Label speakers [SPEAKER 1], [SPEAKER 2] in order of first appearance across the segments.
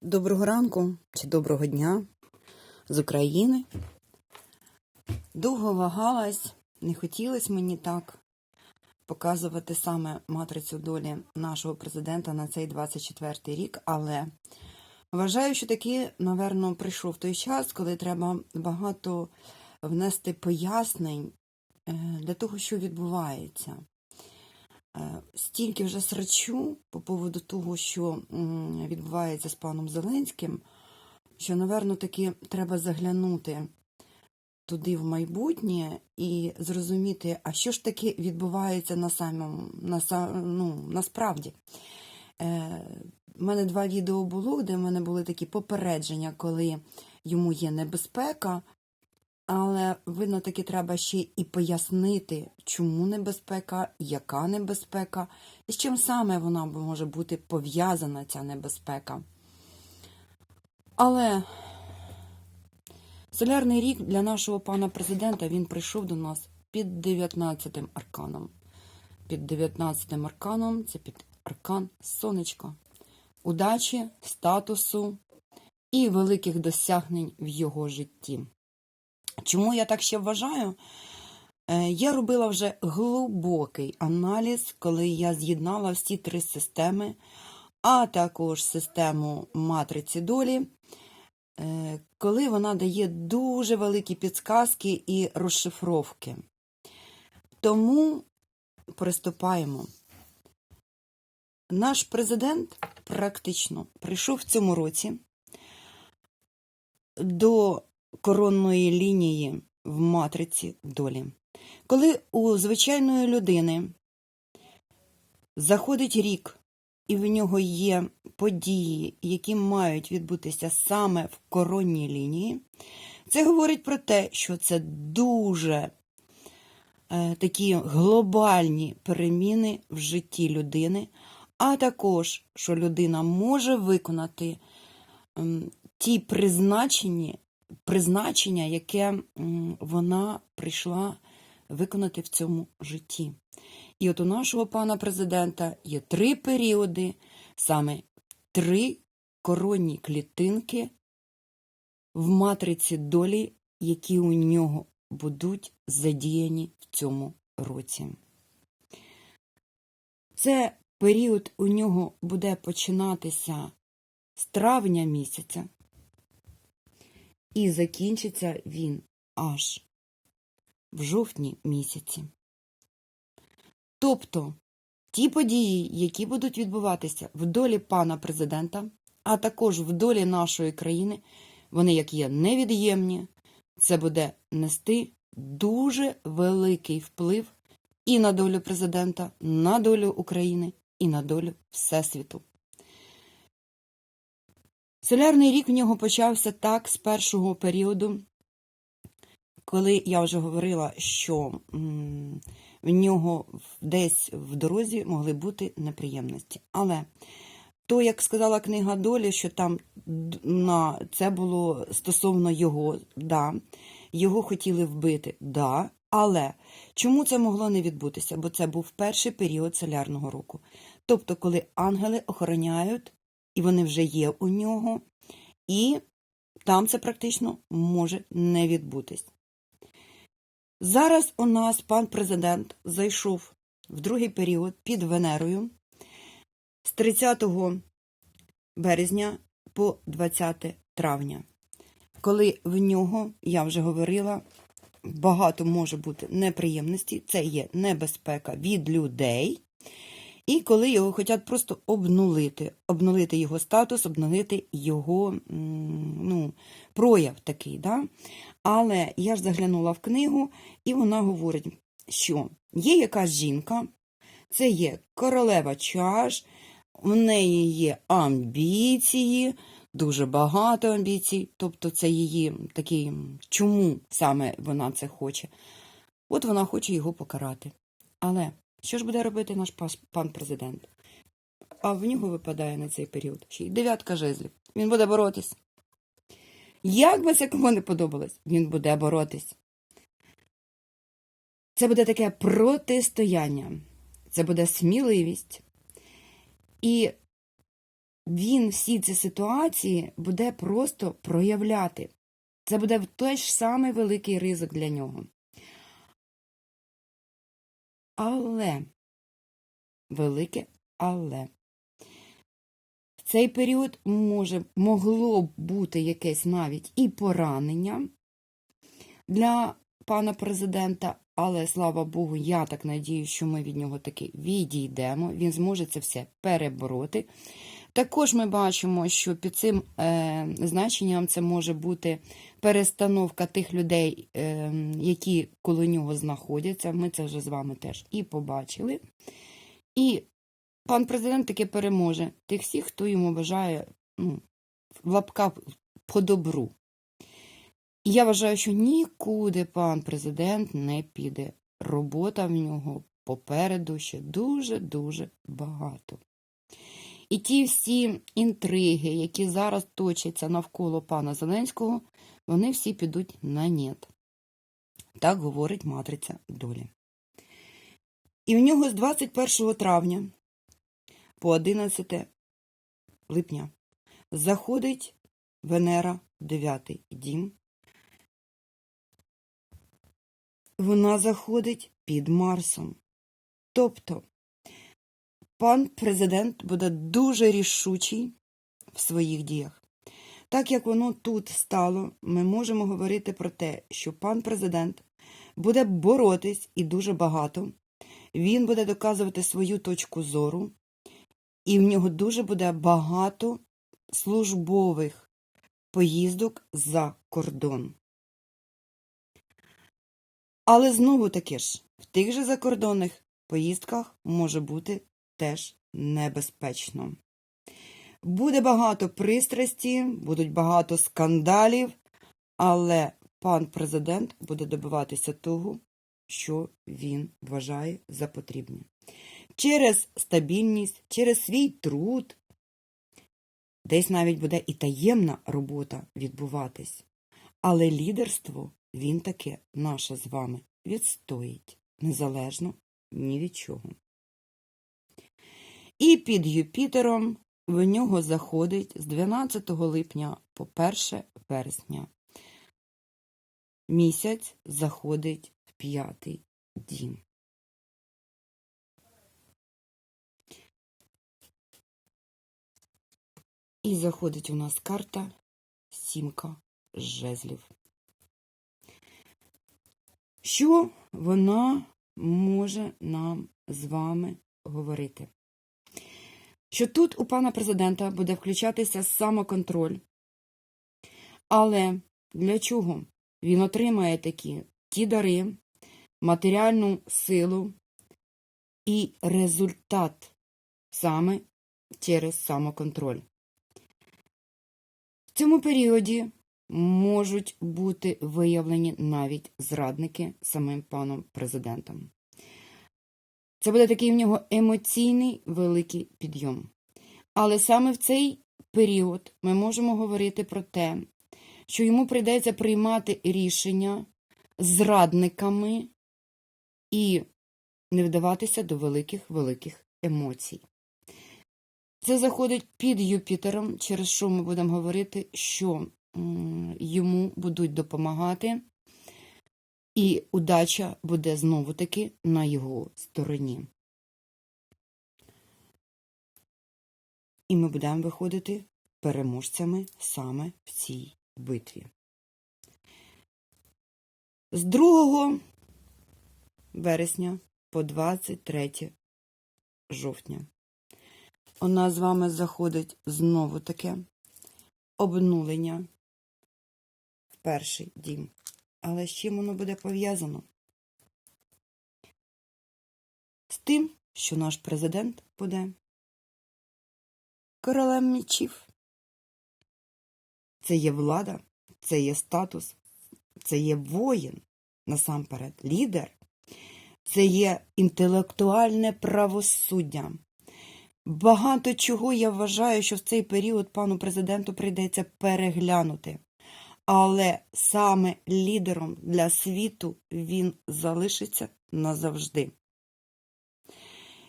[SPEAKER 1] Доброго ранку чи доброго дня з України. Довго вагалась, не хотілося мені так показувати саме матрицю долі нашого президента на цей 24-й рік, але вважаю, що таки, наверно, прийшов той час, коли треба багато внести пояснень е, для того, що відбувається. Е, Стільки вже срачу по поводу того, що відбувається з паном Зеленським, що, напевно, таки треба заглянути туди в майбутнє і зрозуміти, а що ж таки відбувається на самому, на, ну, насправді. Е, У мене два відео було, де в мене були такі попередження, коли йому є небезпека, але видно, таки треба ще і пояснити, чому небезпека, яка небезпека, і з чим саме вона може бути пов'язана, ця небезпека. Але солярний рік для нашого пана президента він прийшов до нас під 19 арканом. Під 19-м арканом це під аркан сонечка, удачі, статусу і великих досягнень в його житті. Чому я так ще вважаю? Е, Я робила вже глибокий аналіз, коли я з'єднала всі три системи, а також систему матриці долі, е, коли вона дає дуже великі підсказки і розшифровки. Тому приступаємо. Наш президент практично прийшов в цьому році до коронної лінії в матриці долі. Коли у звичайної людини заходить рік, і в нього є події, які мають відбутися саме в коронній лінії, це говорить про те, що це дуже е, такі глобальні переміни в житті людини, а також, що людина може виконати ем, ті призначені призначення, яке вона прийшла виконати в цьому житті. І от у нашого пана президента є три періоди, саме три коронні клітинки в матриці долі, які у нього будуть задіяні в цьому році. Це період у нього буде починатися з травня місяця. І закінчиться він аж в жовтні місяці. Тобто ті події, які будуть відбуватися в долі пана президента, а також в долі нашої країни, вони як є невід'ємні, це буде нести дуже великий вплив і на долю президента, на долю України, і на долю Всесвіту. Солярний рік в нього почався так з першого періоду, коли я вже говорила, що в нього десь в дорозі могли бути неприємності. Але то, як сказала книга долі, що там на це було стосовно його, да, його хотіли вбити, да, але чому це могло не відбутися? Бо це був перший період солярного року. Тобто, коли ангели охороняють і вони вже є у нього, і там це практично може не відбутись. Зараз у нас пан президент зайшов в другий період під Венерою з 30 березня по 20 травня, коли в нього, я вже говорила, багато може бути неприємностей, це є небезпека від людей. І коли його хочуть просто обнулити, обнулити його статус, обнулити його ну, прояв такий. Да? Але я ж заглянула в книгу, і вона говорить, що є якась жінка, це є королева чаш, в неї є амбіції, дуже багато амбіцій, тобто це її такий, чому саме вона це хоче. От вона хоче його покарати. Але що ж буде робити наш пан президент? А в нього випадає на цей період ще й дев'ятка жезлів. Він буде боротись. Як би це кому не подобалось, він буде боротись. Це буде таке протистояння, це буде сміливість. І він всі ці ситуації буде просто проявляти. Це буде той ж самий великий ризик для нього. Але, велике але. В цей період може, могло б бути якесь навіть і поранення для пана президента, але слава Богу, я так надію, що ми від нього таки відійдемо. Він зможе це все перебороти. Також ми бачимо, що під цим е, значенням це може бути перестановка тих людей, е, які коло нього знаходяться. Ми це вже з вами теж і побачили. І пан президент таки переможе тих всіх, хто йому бажає ну, в лапках по добру. І я вважаю, що нікуди пан президент не піде. Робота в нього попереду ще дуже-дуже багато. І ті всі інтриги, які зараз точаться навколо пана Зеленського, вони всі підуть на нет. Так говорить матриця долі. І в нього з 21 травня по 11 липня заходить Венера в 9 дім. Вона заходить під Марсом. Тобто пан президент буде дуже рішучий в своїх діях. Так як воно тут стало, ми можемо говорити про те, що пан президент буде боротись і дуже багато. Він буде доказувати свою точку зору, і в нього дуже буде багато службових поїздок за кордон. Але знову таки ж, в тих же закордонних поїздках може бути теж небезпечно. Буде багато пристрасті, будуть багато скандалів, але пан президент буде добиватися того, що він вважає за потрібне. Через стабільність, через свій труд, десь навіть буде і таємна робота відбуватись. Але лідерство він таке наше з вами відстоїть незалежно ні від чого. І під Юпітером в нього заходить з 12 липня по 1 вересня. Місяць заходить в п'ятий дім. І заходить у нас карта сімка жезлів. Що вона може нам з вами говорити? Що тут у пана президента буде включатися самоконтроль. Але для чого? Він отримає такі ті дари, матеріальну силу і результат саме через самоконтроль. В цьому періоді можуть бути виявлені навіть зрадники самим паном президентом. Це буде такий в нього емоційний великий підйом. Але саме в цей період ми можемо говорити про те, що йому прийдеться приймати рішення зрадниками і не вдаватися до великих-великих емоцій. Це заходить під Юпітером, через що ми будемо говорити, що йому будуть допомагати, і удача буде знову-таки на його стороні. І ми будемо виходити переможцями саме в цій битві. З 2 вересня по 23 жовтня у нас з вами заходить знову таке обнулення в перший дім. Але з чим воно буде пов'язано? З тим, що наш президент буде королем мічів. Це є влада, це є статус, це є воїн, насамперед, лідер, це є інтелектуальне правосуддя. Багато чого я вважаю, що в цей період пану президенту прийдеться переглянути. Але саме лідером для світу він залишиться назавжди.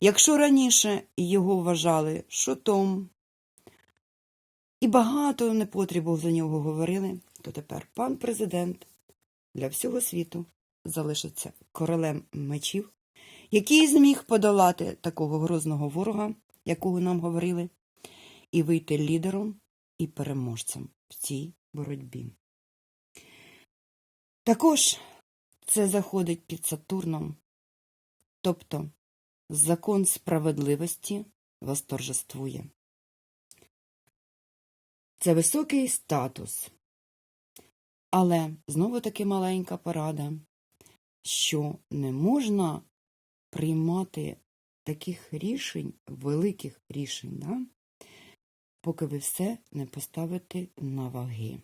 [SPEAKER 1] Якщо раніше його вважали шутом, і багато непотрібу за нього говорили, то тепер пан президент для всього світу залишиться королем мечів, який зміг подолати такого грозного ворога, якого нам говорили, і вийти лідером і переможцем в цій боротьбі. Також це заходить під Сатурном, тобто закон справедливості восторжествує. Це високий статус. Але знову таки маленька порада, що не можна приймати таких рішень, великих рішень, да? поки ви все не поставите на ваги.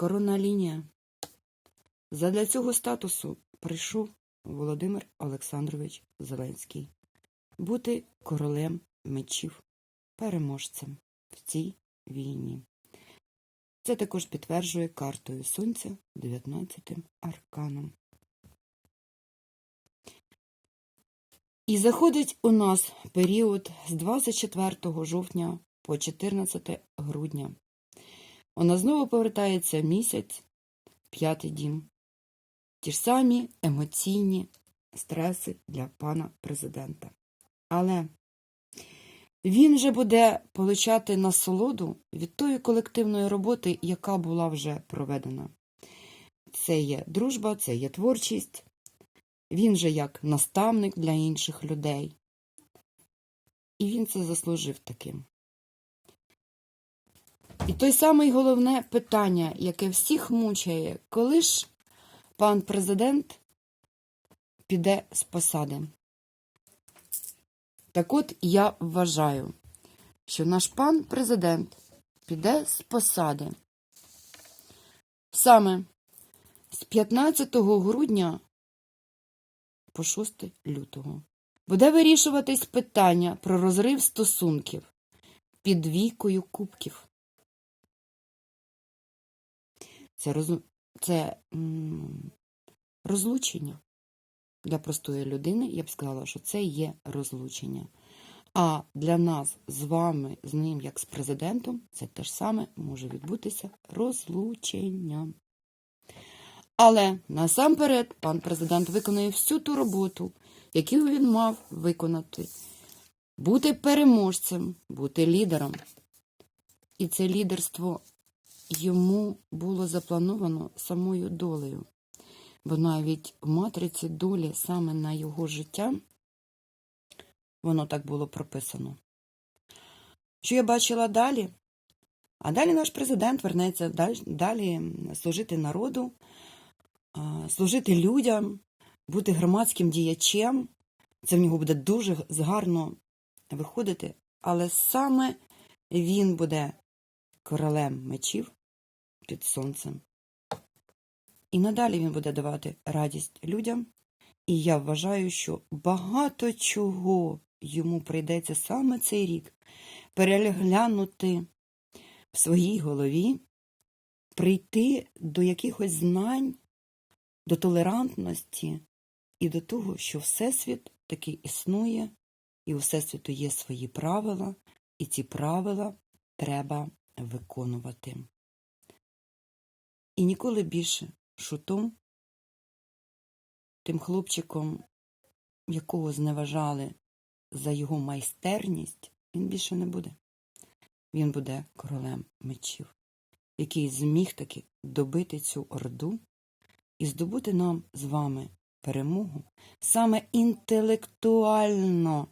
[SPEAKER 1] Коронна лінія. Задля цього статусу прийшов Володимир Олександрович Зеленський бути королем мечів, переможцем в цій війні. Це також підтверджує картою Сонця 19 арканом. І заходить у нас період з 24 жовтня по 14 грудня. Нас знову повертається місяць, п'ятий дім. Ті ж самі емоційні стреси для пана президента. Але він же буде получати насолоду від тої колективної роботи, яка була вже проведена. Це є дружба, це є творчість. Він же як наставник для інших людей. І він це заслужив таким. І той самий головне питання, яке всіх мучає, коли ж пан президент піде з посади. Так от я вважаю, що наш пан президент піде з посади саме з 15 грудня по 6 лютого. Буде вирішуватись питання про розрив стосунків під двійкою кубків. Це, роз... це м, розлучення. Для простої людини я б сказала, що це є розлучення. А для нас з вами, з ним, як з президентом, це те ж саме може відбутися розлучення. Але насамперед пан президент виконує всю ту роботу, яку він мав виконати. Бути переможцем, бути лідером. І це лідерство йому було заплановано самою долею. Бо навіть в матриці долі саме на його життя воно так було прописано. Що я бачила далі? А далі наш президент вернеться далі, служити народу, служити людям, бути громадським діячем. Це в нього буде дуже гарно виходити, але саме він буде королем мечів під сонцем. І надалі він буде давати радість людям. І я вважаю, що багато чого йому прийдеться саме цей рік переглянути в своїй голові, прийти до якихось знань, до толерантності і до того, що Всесвіт таки існує, і у Всесвіту є свої правила, і ці правила треба виконувати. І ніколи більше шутом, тим хлопчиком, якого зневажали за його майстерність, він більше не буде. Він буде королем мечів, який зміг таки добити цю орду і здобути нам з вами перемогу саме інтелектуально,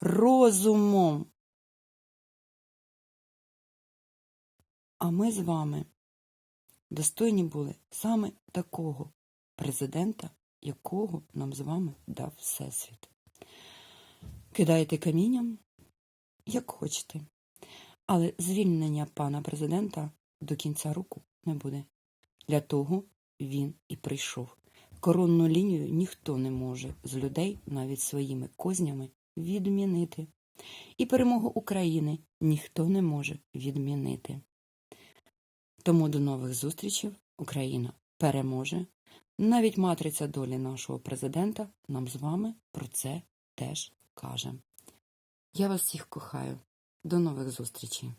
[SPEAKER 1] розумом. А ми з вами достойні були саме такого президента, якого нам з вами дав Всесвіт. Кидайте камінням, як хочете, але звільнення пана президента до кінця року не буде. Для того він і прийшов. Коронну лінію ніхто не може з людей навіть своїми кознями відмінити. І перемогу України ніхто не може відмінити. Тому до нових зустрічей Україна переможе. Навіть матриця долі нашого президента нам з вами про це теж каже. Я вас всіх кохаю. До нових зустрічей!